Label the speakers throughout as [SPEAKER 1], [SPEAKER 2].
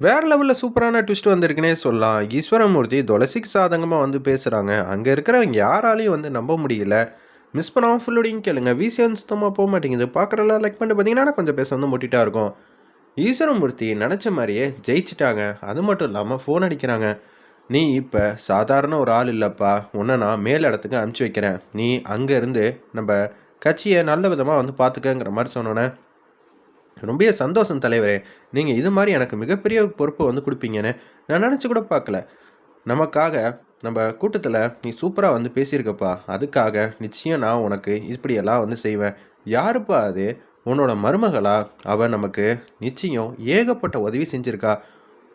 [SPEAKER 1] வேற லெவலில் சூப்பரான ட்விஸ்ட் வந்திருக்குன்னே சொல்லலாம். ஈஸ்வரமூர்த்தி துளசிக்கு சாதகமாக வந்து பேசுகிறாங்க அங்கே இருக்கிறவங்க யாராலையும் வந்து நம்ப முடியல. மிஸ் பண்ணாமல் ஃபுல்லோடையும் கேளுங்க. விசியன் சுத்தமாக போக மாட்டேங்குது. பார்க்குறலாம் லைக் பண்ணிட்டு பார்த்தீங்கன்னா கொஞ்சம் பேச வந்து முட்டிட்டா இருக்கும். ஈஸ்வரமூர்த்தி நினச்ச மாதிரியே ஜெயிச்சிட்டாங்க. அது மட்டும் இல்லாமல் ஃபோன் அடிக்கிறாங்க. நீ இப்போ சாதாரண ஒரு ஆள் இல்லைப்பா. உன்னை நான் மேல் இடத்துக்கு அனுப்பிச்சி வைக்கிறேன். நீ அங்கேருந்து நம்ம கட்சியை நல்ல விதமாக வந்து பார்த்துக்கங்கிற மாதிரி சொன்னோன்னே ரொம்ப சந்தோஷம் தலைவரே. நீங்கள் இது மாதிரி எனக்கு மிகப்பெரிய பொறுப்பு வந்து கொடுப்பீங்கன்னு நான் நினச்சி கூட பார்க்கல. நமக்காக நம்ம கூட்டத்தில் நீ சூப்பராக வந்து பேசியிருக்கப்பா. அதுக்காக நிச்சயம் நான் உனக்கு இப்படியெல்லாம் வந்து செய்வேன். யாருப்பா அது? உன்னோட மருமகளா? அவள் நமக்கு நிச்சயம் ஏகப்பட்ட உதவி செஞ்சுருக்கா.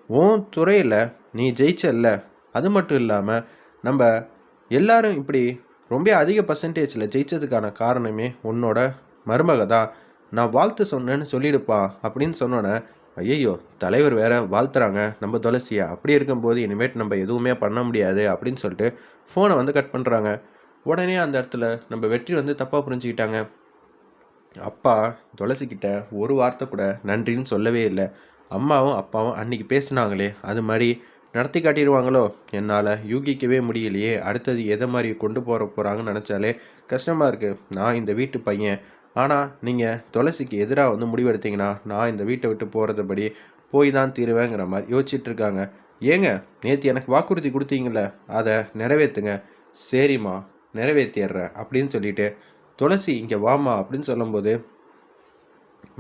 [SPEAKER 1] உன் துறையில் நீ ஜெயிச்சல்ல. அது மட்டும் இல்லாமல் நம்ம எல்லாரும் இப்படி ரொம்ப அதிக பர்சன்டேஜில் ஜெயிச்சதுக்கான காரணமே உன்னோட மருமக தான் நான் வாழ்த்து சொன்னேன்னு சொல்லிடுப்பா அப்படின்னு சொன்னோன்னே ஐயையோ தலைவர் வேற வாழ்த்துறாங்க. நம்ம துளசியா அப்படி இருக்கும்போது இனிமேட் நம்ம எதுவுமே பண்ண முடியாது. அப்படின்னு சொல்லிட்டு ஃபோனை வந்து கட் பண்ணுறாங்க உடனே அந்த இடத்துல நம்ம வெற்றி வந்து தப்பாக புரிஞ்சுக்கிட்டாங்க. அப்பா துளசிக்கிட்ட ஒரு வார்த்தை கூட நன்றின்னு சொல்லவே இல்லை. அம்மாவும் அப்பாவும் அன்னைக்கு பேசினாங்களே அது மாதிரி நடத்தி காட்டிடுவாங்களோ? என்னால் யூகிக்கவே முடியலையே. அடுத்தது எதை மாதிரி கொண்டு போகிற போகிறாங்கன்னு நினச்சாலே கஷ்டமாக இருக்குது நான் இந்த வீட்டு பையன் ஆனால் நீங்கள் துளசிக்கு எதிராக வந்து முடிவெடுத்தீங்கன்னா நான் இந்த வீட்டை விட்டு போகிறதுபடி போய் தான் தீருவேங்கிற மாதிரி யோசிச்சிட்டுருக்காங்க ஏங்க நேற்று எனக்கு வாக்குறுதி கொடுத்தீங்கள அதை நிறைவேற்றுங்க சரிம்மா நிறைவேற்றிடுறேன் அப்படின்னு சொல்லிட்டு துளசி இங்கே வாமா அப்படின்னு சொல்லும்போது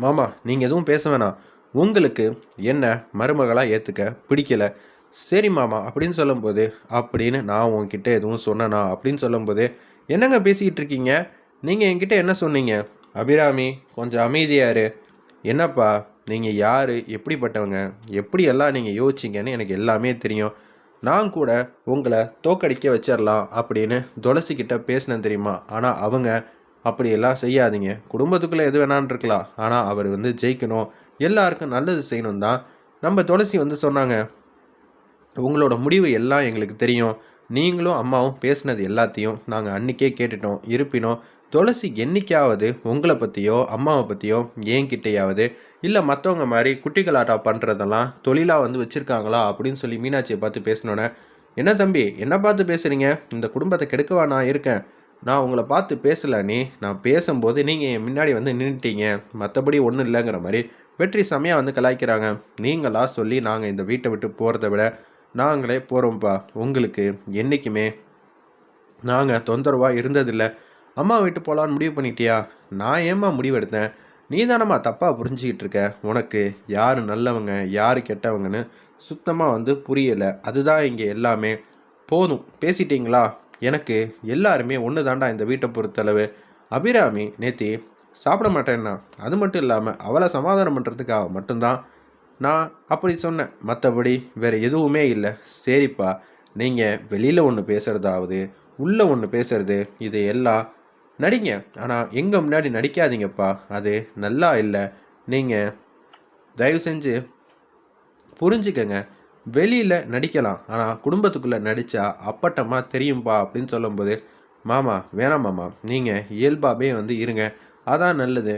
[SPEAKER 1] மாமா நீங்கள் எதுவும் பேச வேணாம். உங்களுக்கு என்ன மருமகளாக ஏற்றுக்க பிடிக்கல. சரி மாமா அப்படின்னு சொல்லும்போது அப்படின்னு நான் உங்ககிட்ட எதுவும் சொன்னேனா? அப்படின்னு சொல்லும்போது என்னங்க பேசிக்கிட்டு இருக்கீங்க நீங்கள் என்கிட்ட என்ன சொன்னீங்க? அபிராமி கொஞ்சம் அமைதியார் என்னப்பா நீங்கள் யார்? எப்படிப்பட்டவங்க? எப்படியெல்லாம் நீங்கள் யோசிச்சிங்கன்னு எனக்கு எல்லாமே தெரியும். நான் கூட உங்களை தோக்கடிக்க வச்சிடலாம் அப்படின்னு துளசிக்கிட்ட பேசினேன் தெரியுமா? ஆனால் அவங்க அப்படியெல்லாம் செய்யாதீங்க. குடும்பத்துக்குள்ளே எது வேணான்னு இருக்கலாம். ஆனால் அவர் வந்து ஜெயிக்கணும். எல்லாருக்கும் நல்லது செய்யணும் தான். நம்ம துளசி வந்து சொன்னாங்க உங்களோட முடிவு எல்லாம் எங்களுக்கு தெரியும். நீங்களும் அம்மாவும் பேசினது எல்லாத்தையும் நாங்கள் அன்றைக்கே கேட்டுட்டோம். இருப்பினும் துளசி என்னைக்காவது உங்களை பற்றியோ அம்மாவை பற்றியோ என்கிட்டயாவது இல்லை மற்றவங்க மாதிரி குட்டிகளாட்டா பண்ணுறதெல்லாம் தொழிலாக வந்து வச்சுருக்காங்களா அப்படின்னு சொல்லி மீனாட்சியை பார்த்து பேசினோன்னே என்ன தம்பி என்ன பார்த்து பேசுகிறீங்க இந்த குடும்பத்தை கெடுக்கவா நான் இருக்கேன். நான் உங்களை பார்த்து பேசல நீ. நான் பேசும்போது நீங்கள் என் முன்னாடி வந்து நின்றுட்டீங்க மற்றபடி ஒன்றும் இல்லைங்கிற மாதிரி வெற்றி செமையாக வந்து கலாய்க்கிறாங்க. நீங்களா சொல்லி நாங்கள் இந்த வீட்டை விட்டு போகிறத விட நாங்களே போகிறோம்ப்பா உங்களுக்கு என்றைக்குமே நாங்கள் தொந்தரவாக இருந்ததில்லை. அம்மா விட்டு போகலான்னு முடிவு பண்ணிட்டியா? நான் ஏம்மா முடிவெடுத்தேன் நீ தானம்மா தப்பாக புரிஞ்சிக்கிட்டு இருக்க. உனக்கு யார் நல்லவங்க யார் கெட்டவங்கன்னு சுத்தமாக வந்து புரியலை. அதுதான் இங்கே எல்லாமே. போதும். பேசிட்டீங்களா? எனக்கு எல்லாருமே ஒன்று தாண்டா இந்த வீட்டை பொறுத்தளவு. அபிராமி நேத்தி சாப்பிட மாட்டேன்னா. அது மட்டும் இல்லாமல் அவளை சமாதானம் பண்ணுறதுக்காக மட்டும்தான். நான் அப்படி சொன்னேன். மற்றபடி வேறு எதுவுமே இல்லை. சரிப்பா. நீங்கள் வெளியில் ஒன்று பேசுகிறதாவது உள்ளே ஒன்று பேசுறது இது எல்லாம் நடிங்க. ஆனால் எங்கள் முன்னாடி நடிக்காதீங்கப்பா. அது நல்லா இல்லை. நீங்கள் தயவு செஞ்சு புரிஞ்சுக்கங்க. வெளியில் நடிக்கலாம். ஆனால் குடும்பத்துக்குள்ளே நடித்தா அப்பட்டமாக தெரியும்பா அப்படின்னு சொல்லும்போது மாமா வேணாம் மாமா. நீங்கள் இயல்பாகவே வந்து இருங்க. அதான் நல்லது.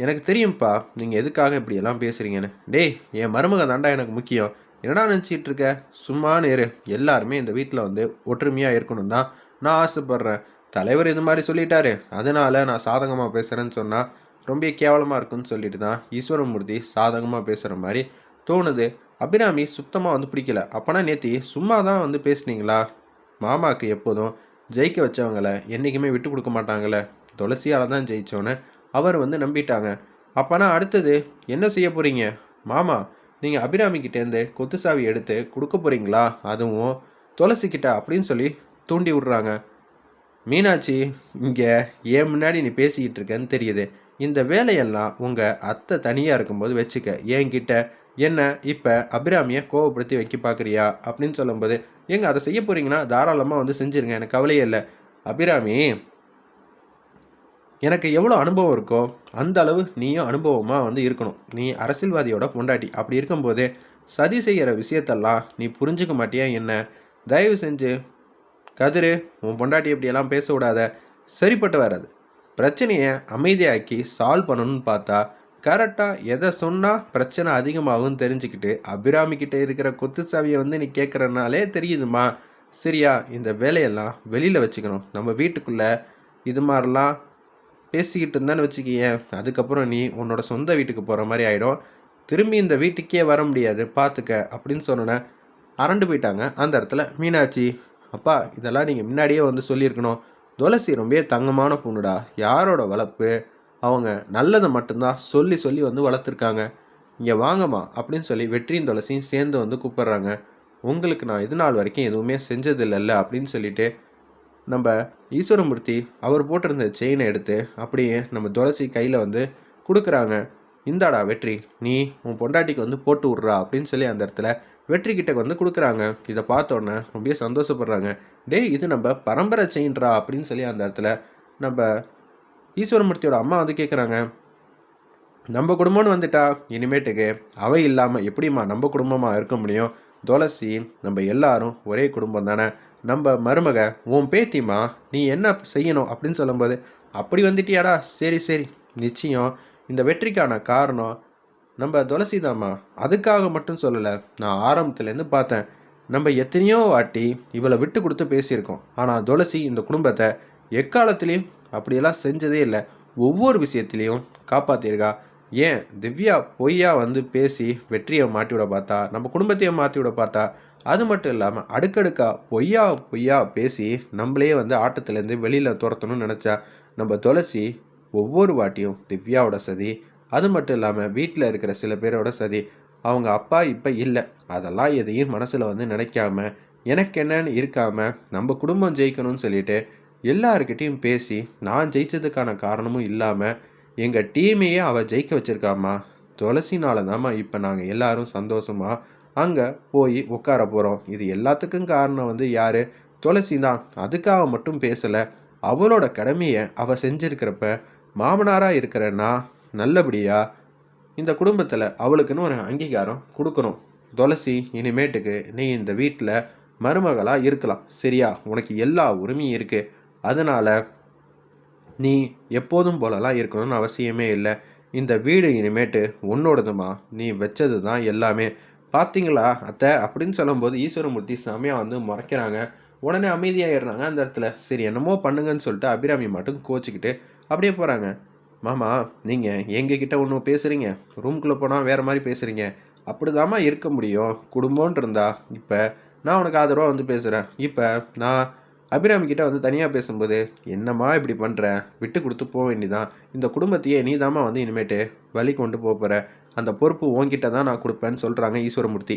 [SPEAKER 1] எனக்கு தெரியும்ப்பா நீங்கள் எதுக்காக இப்படியெல்லாம் பேசுகிறீங்கன்னு டேய் என் மருமக தாண்டா எனக்கு முக்கியம். என்னடா நினச்சிட்டு இருக்க? சும்மா நேரு எல்லாருமே இந்த வீட்டில் வந்து ஒற்றுமையாக இருக்கணும் தான் நான் ஆசைப்பட்றேன். தலைவர் இது மாதிரி சொல்லிட்டாரு. அதனால நான் சாதகமாக பேசுகிறேன்னு சொன்னால் ரொம்ப கேவலமாக இருக்குன்னு சொல்லிட்டு தான் ஈஸ்வரமூர்த்தி சாதகமாக பேசுகிற மாதிரி தோணுது. அபிராமி சுத்தமாக வந்து பிடிக்கல. அப்போனா நேத்தி சும்மா தான் வந்து பேசுனீங்களா? மாமாவுக்கு எப்போதும் ஜெயிக்க வச்சவங்களை என்றைக்குமே விட்டு கொடுக்க மாட்டாங்களே துளசியால் தான் ஜெயித்தோன்னு அவர் வந்து நம்பிட்டாங்க. அப்போனா அடுத்தது என்ன செய்ய போகிறீங்க மாமா நீங்கள் அபிராமிக்கிட்டேருந்து கொத்து சாவி எடுத்து கொடுக்க போகிறீங்களா அதுவும் துளசிக்கிட்ட அப்படின்னு சொல்லி தூண்டி விட்றாங்க. மீனாட்சி இங்கே ஏன் முன்னாடி நீ பேசிக்கிட்டு இருக்கேன்னு தெரியுது. இந்த வேலையெல்லாம் உங்கள் அத்தை தனியாக இருக்கும்போது வச்சுக்க. என்கிட்ட என்ன இப்போ அபிராமியை கோவப்படுத்தி வைக்க பார்க்குறியா அப்படின்னு சொல்லும்போது எங்க அதை செய்ய போகிறீங்கன்னா தாராளமாக வந்து செஞ்சுருங்க. எனக்கு கவலையே இல்லை. அபிராமி எனக்கு எவ்வளோ அனுபவம் இருக்கோ அந்த அளவு நீயும் அனுபவமாக வந்து இருக்கணும். நீ அரசியல்வாதியோட பொண்டாட்டி. அப்படி இருக்கும்போது சதி செய்கிற விஷயத்தெல்லாம் நீ புரிஞ்சுக்க மாட்டியா என்ன? தயவு செஞ்சு கதிரு உன் பொண்டாட்டி இப்படியெல்லாம் பேச விடாத சரிப்பட்டு வராது. பிரச்சனையை அமைதியாக்கி சால்வ் பண்ணணும்னு பார்த்தா கரெக்டாக எதை சொன்னால் பிரச்சனை அதிகமாகும் தெரிஞ்சுக்கிட்டு அபிராமிக்கிட்ட இருக்கிற கொத்து சாவியை வந்து நீ கேட்குறனாலே தெரியுதுமா சரியா இந்த வேலையெல்லாம் வெளியில் வச்சுக்கணும். நம்ம வீட்டுக்குள்ளே இது மாதிரிலாம் பேசிக்கிட்டு இருந்தான்னு வச்சுக்கியேன். அதுக்கப்புறம் நீ உன்னோட சொந்த வீட்டுக்கு போகிற மாதிரி ஆகிடும் திரும்பி இந்த வீட்டுக்கே வர முடியாது. பார்த்துக்க அப்படின்னு சொன்னேன் அரண்டு போயிட்டாங்க. அந்த இடத்துல மீனாட்சி அப்பா இதெல்லாம் நீங்கள் முன்னாடியே வந்து சொல்லியிருக்கணும். துளசி ரொம்ப தங்கமான பொண்ணுடா. யாரோட வளர்ப்பு? அவங்க நல்லதை மட்டும்தான் சொல்லி சொல்லி வந்து வளர்த்துருக்காங்க. இங்கே வாங்கம்மா அப்படின்னு சொல்லி வெற்றியும் துளசியும் சேர்ந்து வந்து கூப்பிட்றாங்க. உங்களுக்கு நான் இது நாள் வரைக்கும் எதுவுமே செஞ்சதில்லைல்ல அப்படின்னு சொல்லிட்டு நம்ம ஈஸ்வரமூர்த்தி அவர் போட்டிருந்த செயினை எடுத்து அப்படியே நம்ம துளசி கையில் வந்து கொடுக்குறாங்க. இந்தாடா வெற்றி நீ உன் பொண்டாட்டிக்கு வந்து போட்டு விட்றா அப்படின்னு சொல்லி அந்த இடத்துல வெற்றி வந்து கொடுக்குறாங்க. இதை பார்த்தோன்னே ரொம்ப சந்தோஷப்படுறாங்க. டேய் இது நம்ம பரம்பரை செயின்றா அப்படின்னு சொல்லி அந்த இடத்துல நம்ம ஈஸ்வரமூர்த்தியோட அம்மா வந்து கேட்குறாங்க நம்ம குடும்பம்னு வந்துட்டா இனிமேட்டுக்கு அவை இல்லாமல் எப்படிம்மா நம்ம குடும்பமாக இருக்க முடியும்? துளசி நம்ம எல்லாரும் ஒரே குடும்பம் தானே. நம்ம மருமக உன் பேத்திம்மா நீ என்ன செய்யணும் அப்படின்னு சொல்லும்போது அப்படி வந்துட்டியாடா? சரி சரி. நிச்சயம் இந்த வெற்றிக்கான காரணம் நம்ம துளசிதாம்மா அதுக்காக மட்டும் சொல்லலை நான் ஆரம்பத்துலேருந்து பார்த்தேன். நம்ம எத்தனையோ வாட்டி இவளை விட்டு கொடுத்து பேசியிருக்கோம். ஆனால் துளசி இந்த குடும்பத்தை எக்காலத்துலேயும் அப்படியெல்லாம் செஞ்சதே இல்லை. ஒவ்வொரு விஷயத்துலேயும் காப்பாற்றிருக்கா ஏன் திவ்யா பொய்யா வந்து பேசி வெற்றியை மாட்டி விட பார்த்தா நம்ம குடும்பத்தையே மாற்றி விட பார்த்தா அது மட்டும் இல்லாமல் அடுக்கடுக்காக பொய்யா பொய்யா பேசி நம்மளே வந்து ஆட்டத்துலேருந்து வெளியில் துரத்தணும்னு நினச்சா நம்ம துளசி ஒவ்வொரு வாட்டியும் திவ்யாவோட சதி அது மட்டும் இல்லாமல் வீட்டில் இருக்கிற சில பேரோட சதி அவங்க அப்பா இப்போ இல்லை. அதெல்லாம் எதையும் மனசில் வந்து நினைக்காம எனக்கு என்னன்னு இருக்காமல் நம்ம குடும்பம் ஜெயிக்கணும்னு சொல்லிட்டு எல்லாருக்கிட்டேயும் பேசி நான் ஜெயிச்சதுக்கான காரணமும் இல்லாமல் எங்கள் டீமையே அவள் ஜெயிக்க வச்சுருக்காம்மா. துளசினால தாம்மா இப்போ நாங்கள் எல்லாரும் சந்தோஷமாக அங்கே போய் உட்கார போகிறோம் இது எல்லாத்துக்கும் காரணம் வந்து யார்? துளசி தான் அதுக்காக மட்டும் பேசலை. அவளோட கடமையை அவள் செஞ்சுருக்கிறப்ப மாமனாராக இருக்கிறேன்னா நல்லபடியாக இந்த குடும்பத்தில் அவளுக்குன்னு ஒரு அங்கீகாரம் கொடுக்கணும். துளசி இனிமேட்டுக்கு நீ இந்த வீட்டில் மருமகளாக இருக்கலாம். சரியா? உனக்கு எல்லா உரிமையும் இருக்குது அதனால் நீ எப்போதும் போலலாம் இருக்கணும்னு அவசியமே இல்லை. இந்த வீடு இனிமேட்டு உன்னோடதுமா. நீ வச்சது தான் எல்லாமே. பார்த்தீங்களா அத்தை? அப்படின்னு சொல்லும்போது ஈஸ்வரமூர்த்தி சாமியாக வந்து முறைக்கிறாங்க. உடனே அமைதியாகிடுறாங்க அந்த இடத்துல. சரி என்னமோ பண்ணுங்கன்னு சொல்லிட்டு அபிராமி மட்டும் கோச்சிக்கிட்டு அப்படியே போகிறாங்க மாமா நீங்கள் எங்ககிட்ட ஒன்று பேசுகிறீங்க ரூம்குள்ளே போனால் வேறு மாதிரி பேசுகிறீங்க அப்படிதாம்மா இருக்க முடியும். குடும்பம்னு இருந்தா இப்போ நான் உனக்கு ஆதரவாக வந்து பேசுகிறேன் இப்போ நான் அபிராமி கிட்ட வந்து தனியாக பேசும்போது என்னம்மா இப்படி பண்ணுற விட்டு கொடுத்து போக வேண்டிதான் இந்த குடும்பத்தையே நீ தாம்மா வந்து இனிமேட்டு வழி கொண்டு போக போகிற அந்த பொறுப்பு உன்கிட்ட தான் நான் கொடுப்பேன்னு சொல்கிறாங்க ஈஸ்வரமூர்த்தி.